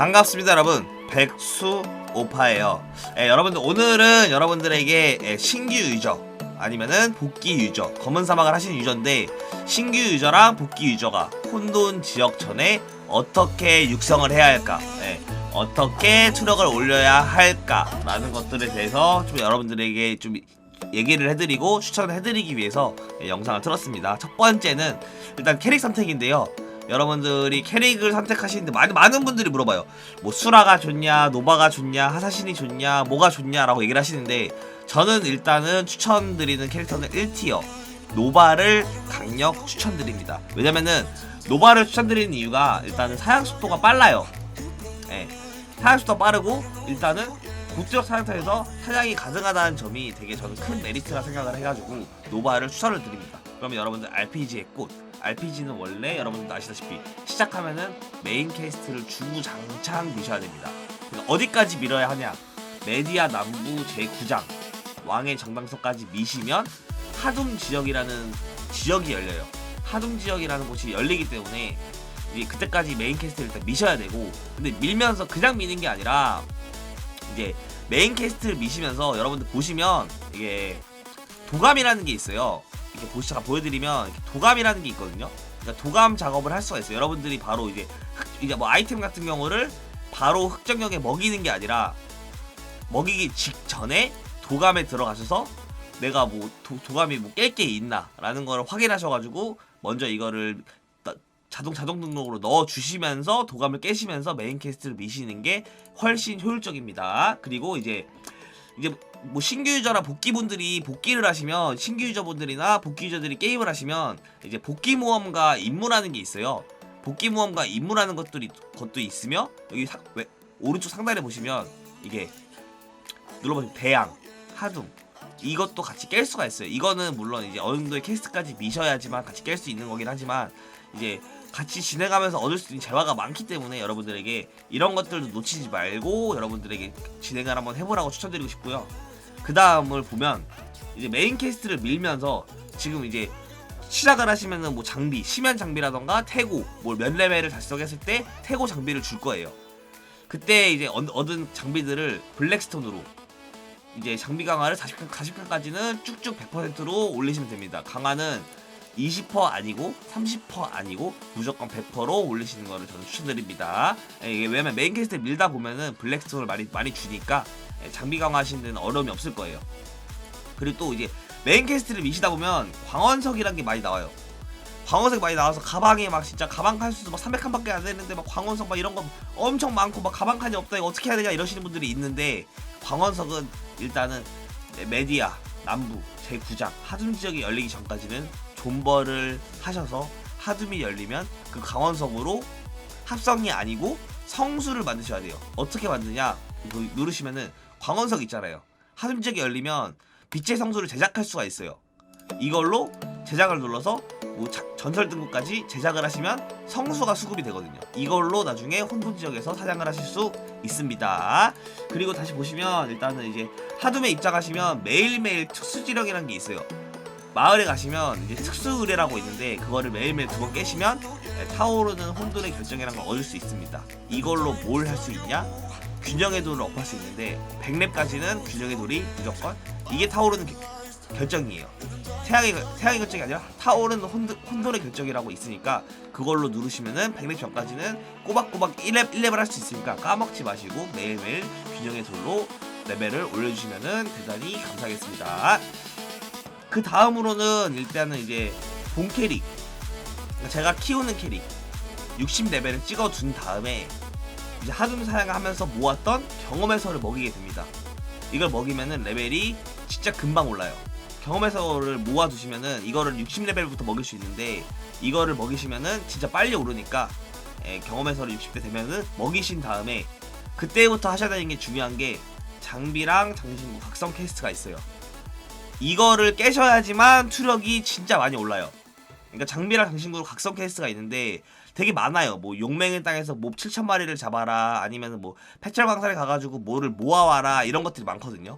반갑습니다 여러분. 백수 오파예요. 예, 여러분들 오늘은 여러분들에게 예, 신규 유저 아니면은 복귀 유저 검은 사막을 하신 유저인데 신규 유저랑 복귀 유저가 혼돈 지역 전에 어떻게 육성을 해야 할까? 예, 어떻게 투력을 올려야 할까 라는 것들에 대해서 좀 여러분들에게 좀 얘기를 해드리고 추천을 해드리기 위해서 예, 영상을 틀었습니다. 첫 번째는 일단 캐릭 선택인데요 여러분들이 캐릭을 선택하시는데 많은 많은 분들이 물어봐요. 뭐 수라가 좋냐, 노바가 좋냐, 하사신이 좋냐, 뭐가 좋냐 라고 얘기를 하시는데 저는 일단은 추천드리는 캐릭터는 1티어 노바를 강력 추천드립니다. 왜냐면은 노바를 추천드리는 이유가 일단은 사양 속도가 빨라요. 예. 사양 속도가 빠르고 일단은 고지역 사냥터에서 사냥이 가능하다는 점이 되게 저는 큰 메리트라 생각을 해가지고 노바를 추천을 드립니다. 그러면 여러분들 RPG의 꽃 RPG는 원래 여러분들 아시다시피 시작하면은 메인 캐스트를 주구장창 미셔야 됩니다. 그러니까 어디까지 밀어야 하냐? 메디아 남부 제9장 왕의 정당서까지 미시면 하둠 지역이라는 지역이 열려요. 하둠 지역이라는 곳이 열리기 때문에 이제 그때까지 메인 캐스트를 일단 미셔야 되고 근데 밀면서 그냥 미는 게 아니라 이제 메인 캐스트를 미시면서 여러분들 보시면 이게 도감이라는 게 있어요. 이렇게 보시다가 보여드리면 이렇게 도감이라는 게 있거든요. 그러니까 도감 작업을 할 수가 있어요. 여러분들이 바로 이제 흑, 이제 뭐 아이템 같은 경우를 바로 흑정역에 먹이는 게 아니라 먹이기 직전에 도감에 들어가셔서 내가 뭐 도, 도감이 뭐 깰 게 있나라는 걸 확인하셔가지고 먼저 이거를 따- 자동 자동 등록으로 넣어 주시면서 도감을 깨시면서 메인 캐스트를 미시는 게 훨씬 효율적입니다. 그리고 이제 이제 뭐 신규 유저나 복귀 분들이 복귀를 하시면 신규 유저분들이나 복귀 유저들이 게임을 하시면 이제 복귀 모험과 임무라는 게 있어요. 복귀 모험과 임무라는 것들이 것도 있으며 여기 사, 왜, 오른쪽 상단에 보시면 이게 눌러보시면 대양, 하둠 이것도 같이 깰 수가 있어요. 이거는 물론 이제 어느 정도의 캐스트까지 미셔야지만 같이 깰 수 있는 거긴 하지만 이제 같이 진행하면서 얻을 수 있는 재화가 많기 때문에 여러분들에게 이런 것들도 놓치지 말고 여러분들에게 진행을 한번 해보라고 추천드리고 싶고요. 그 다음을 보면 이제 메인 캐스트를 밀면서 지금 이제 시작을 하시면은 뭐 장비, 심연 장비라던가 태고, 뭐몇 레벨을 달성했을 때 태고 장비를 줄 거예요. 그때 이제 얻- 얻은 장비들을 블랙스톤으로 이제 장비 강화를 40칸, 40칸까지는 쭉쭉 100%로 올리시면 됩니다. 강화는 20% 아니고 30% 아니고 무조건 100%로 올리시는 거를 저는 추천드립니다. 예, 이게 왜냐면 메인 캐스트 밀다 보면은 블랙스톤을 많이 많이 주니까 예, 장비 강화하시는 데는 어려움이 없을 거예요. 그리고 또 이제 메인 캐스트를 미시다 보면 광원석이란 게 많이 나와요. 광원석이 많이 나와서 가방에 막 진짜 가방 칸수도 막 300칸밖에 안 되는데 막 광원석 막 이런 거 엄청 많고 막 가방 칸이 없다 이거 어떻게 해야 되냐 이러시는 분들이 있는데 광원석은 일단은 메디아 남부 제9장 하둠 지역이 열리기 전까지는 존버를 하셔서 하둠이 열리면 그 강원석으로 합성이 아니고 성수를 만드셔야 돼요. 어떻게 만드냐? 이거 누르시면은 광원석 있잖아요. 하둠 지역이 열리면 빛의 성수를 제작할 수가 있어요. 이걸로 제작을 눌러서 뭐 자- 전설 등급까지 제작을 하시면 성수가 수급이 되거든요. 이걸로 나중에 혼돈 지역에서 사냥을 하실 수 있습니다. 그리고 다시 보시면 일단은 이제 하둠에 입장하시면 매일매일 특수 지령이라는 게 있어요. 마을에 가시면 이제 특수 의뢰라고 있는데 그거를 매일매일 두 번 깨시면 네, 타오르는 혼돈의 결정이라는 걸 얻을 수 있습니다. 이걸로 뭘 할 수 있냐? 균형의 돌을 업할 수 있는데 100렙까지는 균형의 돌이 무조건 이게 타오르는 겨- 결정이에요. 태양의 태양의 결정이 아니라 타오르는 혼돈, 혼돈의 결정이라고 있으니까 그걸로 누르시면은 100렙 전까지는 꼬박꼬박 1렙 1렙을 할 수 있으니까 까먹지 마시고 매일매일 균형의 돌로 레벨을 올려주시면은 대단히 감사하겠습니다. 그 다음으로는 일단은 이제 본 캐릭 제가 키우는 캐릭 60레벨을 찍어둔 다음에 이제 하둠 사냥을 하면서 모았던 경험의서를 먹이게 됩니다. 이걸 먹이면은 레벨이 진짜 금방 올라요. 경험의서를 모아두시면은 이거를 60레벨부터 먹일 수 있는데 이거를 먹이시면은 진짜 빨리 오르니까 예, 경험의서를 60대 되면은 먹이신 다음에 그때부터 하셔야 되는 게 중요한 게 장비랑 장신구 각성 퀘스트가 있어요. 이거를 깨셔야지만 투력이 진짜 많이 올라요. 그러니까 장비랑 장신구로 각성 퀘스트가 있는데 되게 많아요. 뭐 용맹의 땅에서 몹 7천 마리를 잡아라 아니면 뭐 패철광산에 가가지고 뭐를 모아와라 이런 것들이 많거든요.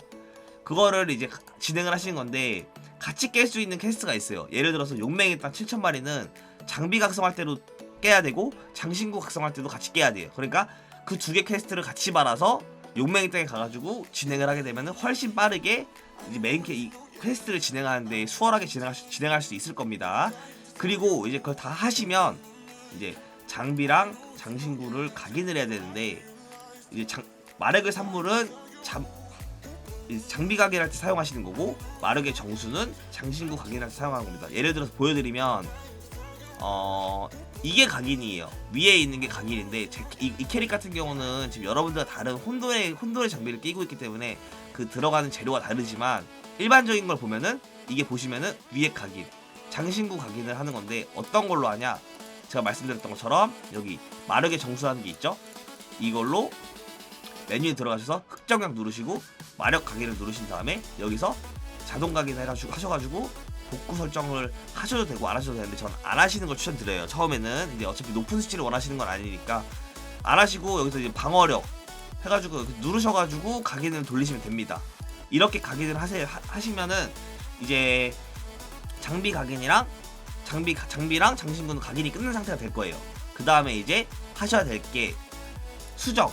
그거를 이제 가- 진행을 하시는 건데 같이 깰 수 있는 퀘스트가 있어요. 예를 들어서 용맹의 땅 7천 마리는 장비 각성할 때도 깨야 되고 장신구 각성할 때도 같이 깨야 돼요. 그러니까 그 두 개 퀘스트를 같이 받아서 용맹이 땅에 가가지고 진행을 하게 되면 훨씬 빠르게 이제 메인 캐, 이 퀘스트를 진행하는데 수월하게 진행할 수, 진행할 수 있을 겁니다. 그리고 이제 그걸 다 하시면 이제 장비랑 장신구를 각인을 해야 되는데 이제 장, 마력의 산물은 장, 이 장비 각인할 때 사용하시는 거고 마력의 정수는 장신구 각인할 때 사용하는 겁니다. 예를 들어서 보여드리면 어 이게 각인이에요. 위에 있는 게 각인인데 제, 이, 이 캐릭 같은 경우는 지금 여러분들과 다른 혼돈의 혼돈의 장비를 끼고 있기 때문에 그 들어가는 재료가 다르지만 일반적인 걸 보면은 이게 보시면은 위에 각인, 장신구 각인을 하는 건데 어떤 걸로 하냐? 제가 말씀드렸던 것처럼 여기 마력의 정수라는 게 있죠. 이걸로 메뉴에 들어가셔서 흑정량 누르시고 마력 각인을 누르신 다음에 여기서 자동 각인 해가지고 하셔가지고 복구 설정을 하셔도 되고 안 하셔도 되는데 저는 안 하시는 걸 추천드려요. 처음에는 이제 어차피 높은 수치를 원하시는 건 아니니까 안 하시고 여기서 이제 방어력 해가지고 누르셔가지고 각인을 돌리시면 됩니다. 이렇게 각인을 하세 하, 하시면은 이제 장비 각인이랑 장비 장비랑 장신구는 각인이 끝난 상태가 될 거예요. 그 다음에 이제 하셔야 될 게 수정.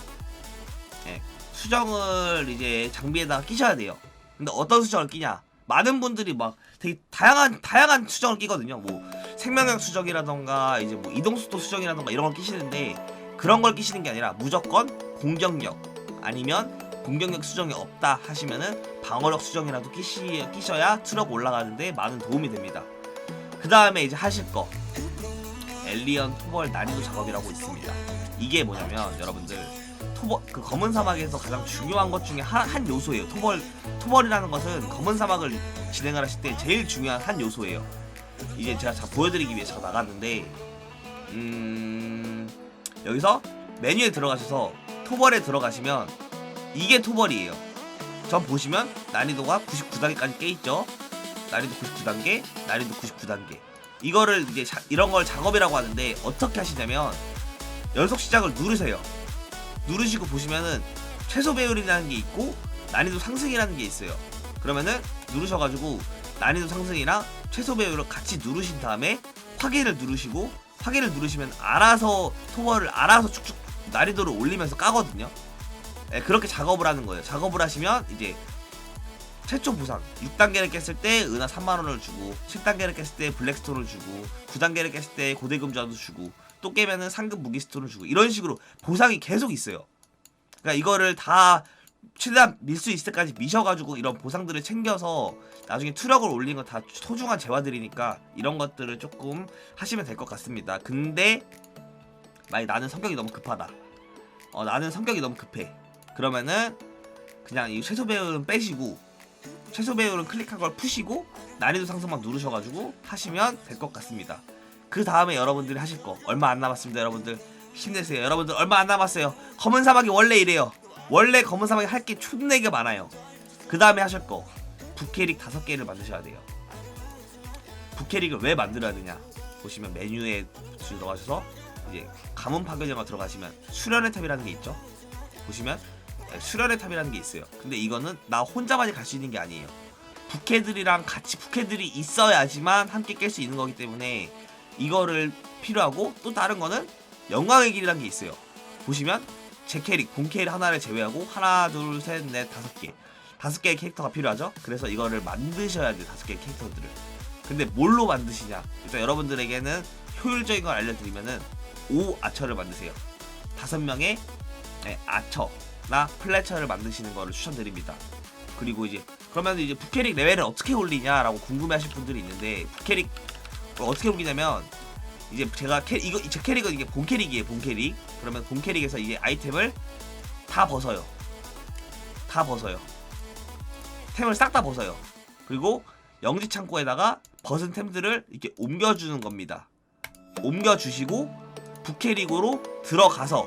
예, 수정을 이제 장비에다가 끼셔야 돼요. 근데 어떤 수정을 끼냐? 많은 분들이 막 되게 다양한 다양한 수정을 끼거든요. 뭐 생명력 수정이라던가 이제 뭐 이동 속도 수정이라던가 이런 걸 끼시는데 그런 걸 끼시는 게 아니라 무조건 공격력 아니면 공격력 수정이 없다 하시면은 방어력 수정이라도 끼시, 끼셔야 트럭 올라가는데 많은 도움이 됩니다. 그 다음에 이제 하실 거 엘리언 토벌 난이도 작업이라고 있습니다. 이게 뭐냐면 여러분들 토벌 그 검은 사막에서 가장 중요한 것 중에 한, 한 요소예요. 토벌 토벌이라는 것은 검은 사막을 진행을 하실 때 제일 중요한 한 요소예요. 이제 제가 자 보여드리기 위해 제가 나갔는데 음 여기서 메뉴에 들어가셔서 토벌에 들어가시면 이게 토벌이에요. 전 보시면 난이도가 99단계까지 깨 있죠. 난이도 99단계, 난이도 99단계. 이거를 이제 자- 이런 걸 작업이라고 하는데 어떻게 하시냐면 연속 시작을 누르세요. 누르시고 보시면은 최소 배율이라는 게 있고 난이도 상승이라는 게 있어요. 그러면은 누르셔가지고 난이도 상승이랑 최소 배율을 같이 누르신 다음에 확인을 누르시고 확인을 누르시면 알아서 토벌을 알아서 쭉쭉 난이도를 올리면서 까거든요. 예, 그렇게 작업을 하는 거예요. 작업을 하시면 이제 최초 보상 6단계를 깼을 때 은하 3만원을 주고 7단계를 깼을 때 블랙스톤을 주고 9단계를 깼을 때 고대금자도 주고 또 깨면은 상급 무기 스톤을 주고 이런 식으로 보상이 계속 있어요. 그러니까 이거를 다 최대한 밀 수 있을 때까지 미셔가지고 이런 보상들을 챙겨서 나중에 투력을 올리는 거다 소중한 재화들이니까 이런 것들을 조금 하시면 될 것 같습니다. 근데 만약 나는 성격이 너무 급하다. 어 나는 성격이 너무 급해. 그러면은 그냥 이 최소 배율은 빼시고 최소 배율은 클릭한 걸 푸시고 난이도 상승만 누르셔가지고 하시면 될 것 같습니다. 그 다음에 여러분들이 하실 거 얼마 안 남았습니다, 여러분들 힘내세요. 여러분들 얼마 안 남았어요. 검은 사막이 원래 이래요. 원래 검은 사막이 할 게 촌내게 많아요. 그 다음에 하실 거 부캐릭 다섯 개를 만드셔야 돼요. 부캐릭을 왜 만들어야 되냐? 보시면 메뉴에 들어가셔서 이제 가문 파괴제가 들어가시면 수련의 탑이라는 게 있죠. 보시면 네, 수련의 탑이라는 게 있어요. 근데 이거는 나 혼자만이 갈 수 있는 게 아니에요. 부캐들이랑 같이 부캐들이 있어야지만 함께 깰 수 있는 거기 때문에 이거를 필요하고 또 다른 거는 영광의 길이라는 게 있어요. 보시면 제 캐릭, 본 캐릭 하나를 제외하고 하나, 둘, 셋, 넷, 다섯 개 다섯 개의 캐릭터가 필요하죠. 그래서 이거를 만드셔야 돼요. 다섯 개의 캐릭터들을. 근데 뭘로 만드시냐? 일단 여러분들에게는 효율적인 걸 알려드리면은 오 아처를 만드세요. 다섯 명의 네, 아처나 플래처를 만드시는 거를 추천드립니다. 그리고 이제 그러면 이제 부캐릭 레벨을 어떻게 올리냐라고 궁금해하실 분들이 있는데 부캐릭 어떻게 올리냐면 이제 제가 캐 이거 제 캐릭은 이게 본 캐릭이에요 본 캐릭. 그러면 본 캐릭에서 이제 아이템을 다 벗어요. 다 벗어요. 템을 싹 다 벗어요. 그리고 영지 창고에다가 벗은 템들을 이렇게 옮겨주는 겁니다. 옮겨주시고 부캐릭으로 들어가서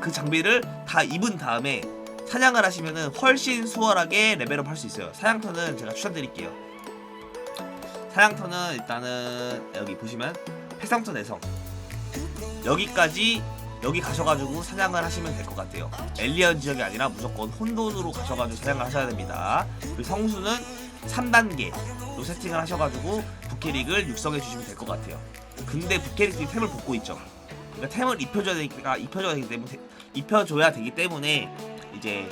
그 장비를 다 입은 다음에 사냥을 하시면은 훨씬 수월하게 레벨업 할 수 있어요. 사냥터는 제가 추천드릴게요. 사냥터는 일단은 여기 보시면 패상터 내성 여기까지 여기 가셔가지고 사냥을 하시면 될 것 같아요. 엘리언 지역이 아니라 무조건 혼돈으로 가셔가지고 사냥을 하셔야 됩니다. 그리고 성수는 3단계로 세팅을 하셔가지고 부캐릭을 육성해 주시면 될 것 같아요. 근데 부캐릭들이 템을 벗고 있죠. 그러니까 템을 입혀줘야 되니까 입혀줘야 되기 때문에 입혀줘야 되기 때문에 이제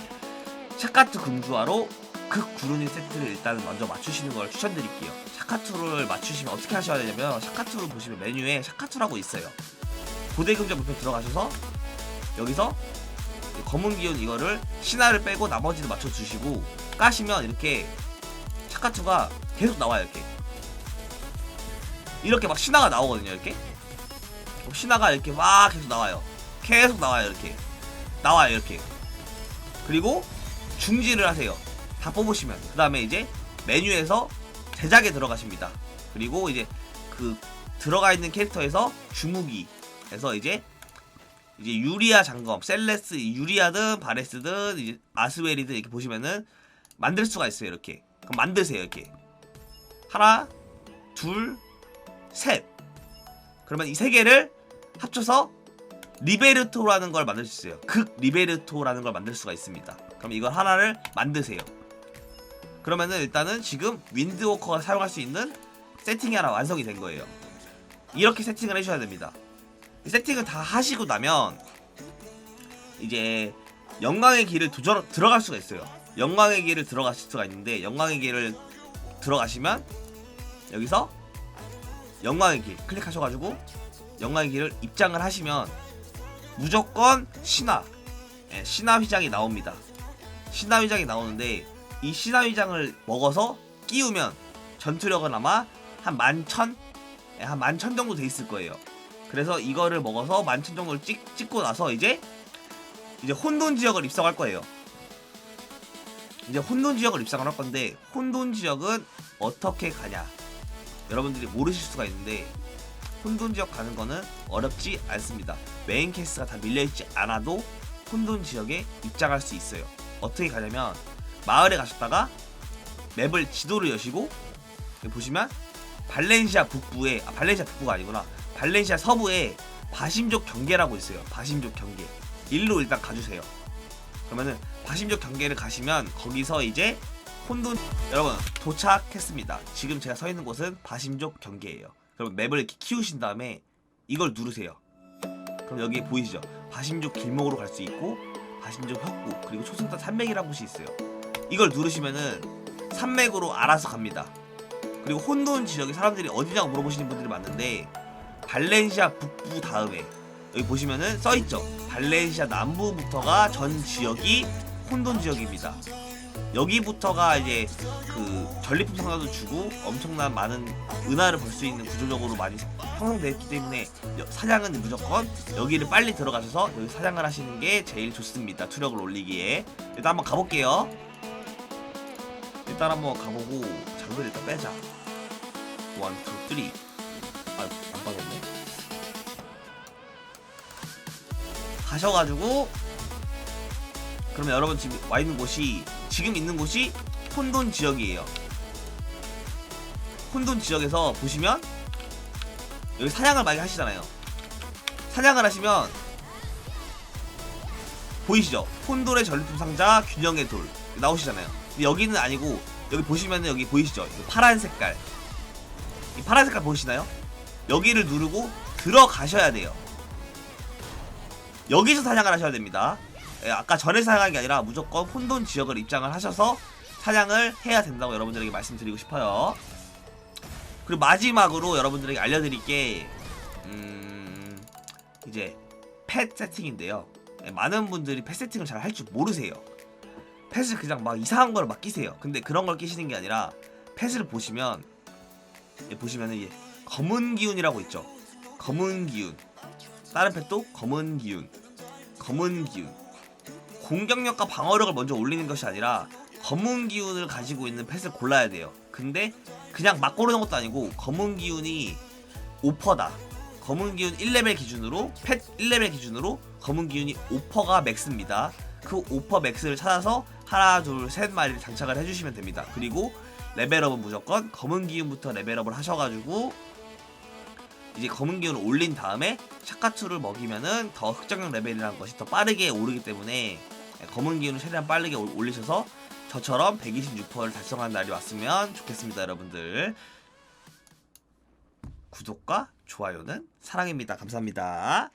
샤카투 금주화로 극 구르니 세트를 일단 먼저 맞추시는 걸 추천드릴게요. 샤카투를 맞추시면 어떻게 하셔야 되냐면 샤카투를 보시면 메뉴에 샤카투라고 있어요. 고대 금자 목표 들어가셔서 여기서 검은 기운 이거를 신화를 빼고 나머지도 맞춰주시고 까시면 이렇게 샤카투가 계속 나와요 이렇게. 이렇게 막 신화가 나오거든요 이렇게. 신화가 이렇게 막 계속 나와요. 계속 나와요 이렇게. 나와요 이렇게. 그리고 중지를 하세요 다 뽑으시면 그 다음에 이제 메뉴에서 제작에 들어가십니다. 그리고 이제 그 들어가 있는 캐릭터에서 주무기에서 이제 이제 유리아 장검, 셀레스, 유리아든 바레스든 이제 아스웰이든 이렇게 보시면은 만들 수가 있어요 이렇게. 그럼 만드세요 이렇게. 하나, 둘, 셋. 그러면 이 세 개를 합쳐서 리베르토라는 걸 만들 수 있어요. 극 리베르토라는 걸 만들 수가 있습니다. 그럼 이걸 하나를 만드세요 그러면은 일단은 지금 윈드워커가 사용할 수 있는 세팅이 하나 완성이 된 거예요 이렇게 세팅을 해줘야 됩니다 이 세팅을 다 하시고 나면 이제 영광의 길을 도전 들어갈 수가 있어요. 영광의 길을 들어가실 수가 있는데 영광의 길을 들어가시면 여기서 영광의 길 클릭하셔가지고 영광의 길을 입장을 하시면 무조건 신화 예, 신화 휘장이 나옵니다. 신화 휘장이 나오는데 이 신화 휘장을 먹어서 끼우면 전투력은 아마 한 만천 예, 한 만천 정도 돼 있을 거예요. 그래서 이거를 먹어서 만천 정도를 찍, 찍고 나서 이제 이제 혼돈 지역을 입성할 거예요. 이제 혼돈 지역을 입성을 할 건데 혼돈 지역은 어떻게 가냐? 여러분들이 모르실 수가 있는데 혼돈 지역 가는 거는 어렵지 않습니다. 메인 캐스가 다 밀려 있지 않아도 혼돈 지역에 입장할 수 있어요. 어떻게 가냐면 마을에 가셨다가 맵을 지도를 여시고 보시면 발렌시아 북부에 아 발렌시아 북부가 아니구나 발렌시아 서부에 바심족 경계라고 있어요. 바심족 경계. 일로 일단 가주세요. 그러면은 바심족 경계를 가시면 거기서 이제 혼돈 여러분 도착했습니다. 지금 제가 서 있는 곳은 바심족 경계예요. 그럼 맵을 이렇게 키우신 다음에 이걸 누르세요. 그럼 여기 보이시죠? 바심족 길목으로 갈 수 있고 바심족 협곡 그리고 초승달 산맥이라는 곳이 있어요. 이걸 누르시면은 산맥으로 알아서 갑니다. 그리고 혼돈 지역에 사람들이 어디냐고 물어보시는 분들이 많은데 발렌시아 북부 다음에 여기 보시면은 써있죠. 발렌시아 남부부터가 전 지역이 혼돈 지역입니다. 여기부터가 이제 그 전리품 상자도 주고 엄청난 많은 은하를 벌 수 있는 구조적으로 많이 형성되었기 때문에 여- 사냥은 무조건 여기를 빨리 들어가셔서 여기 사냥을 하시는 게 제일 좋습니다. 투력을 올리기에. 일단 한번 가볼게요 일단 한번 가보고 장비를 일단 빼자 원, 투, 쓰리 아, 안 빠졌네. 가셔가지고 그러면 여러분 지금 와 있는 곳이 지금 있는 곳이 혼돈 지역이에요. 혼돈 지역에서 보시면 여기 사냥을 많이 하시잖아요. 사냥을 하시면 보이시죠? 혼돈의 전리품 상자, 균형의 돌 나오시잖아요. 여기는 아니고 여기 보시면은 여기 보이시죠? 이 파란 색깔. 이 파란 색깔 보이시나요? 여기를 누르고 들어가셔야 돼요. 여기서 사냥을 하셔야 됩니다. 예, 아까 전에 사냥한 게 아니라 무조건 혼돈 지역을 입장을 하셔서 사냥을 해야 된다고 여러분들에게 말씀드리고 싶어요. 그리고 마지막으로 여러분들에게 알려드릴 게 음, 이제 펫 세팅인데요. 예, 많은 분들이 펫 세팅을 잘 할 줄 모르세요. 펫을 그냥 막 이상한 걸막 끼세요. 근데 그런 걸 끼시는 게 아니라 펫을 보시면 예, 보시면은 검은 기운이라고 있죠. 검은 기운. 다른 펫도 검은 기운. 검은 기운. 공격력과 방어력을 먼저 올리는 것이 아니라 검은 기운을 가지고 있는 펫을 골라야 돼요. 근데 그냥 막 고르는 것도 아니고 검은 기운이 5퍼다. 검은 기운 1레벨 기준으로 펫 1레벨 기준으로 검은 기운이 5퍼가 맥스입니다. 그 5퍼 맥스를 찾아서 하나 둘 셋 마리를 장착을 해주시면 됩니다. 그리고 레벨업은 무조건 검은 기운부터 레벨업을 하셔가지고 이제 검은 기운을 올린 다음에 샤카투를 먹이면은 더 흑정력 레벨이라는 것이 더 빠르게 오르기 때문에 검은 기운을 최대한 빠르게 올- 올리셔서 저처럼 126%를 달성한 날이 왔으면 좋겠습니다 여러분들. 구독과 좋아요는 사랑입니다. 감사합니다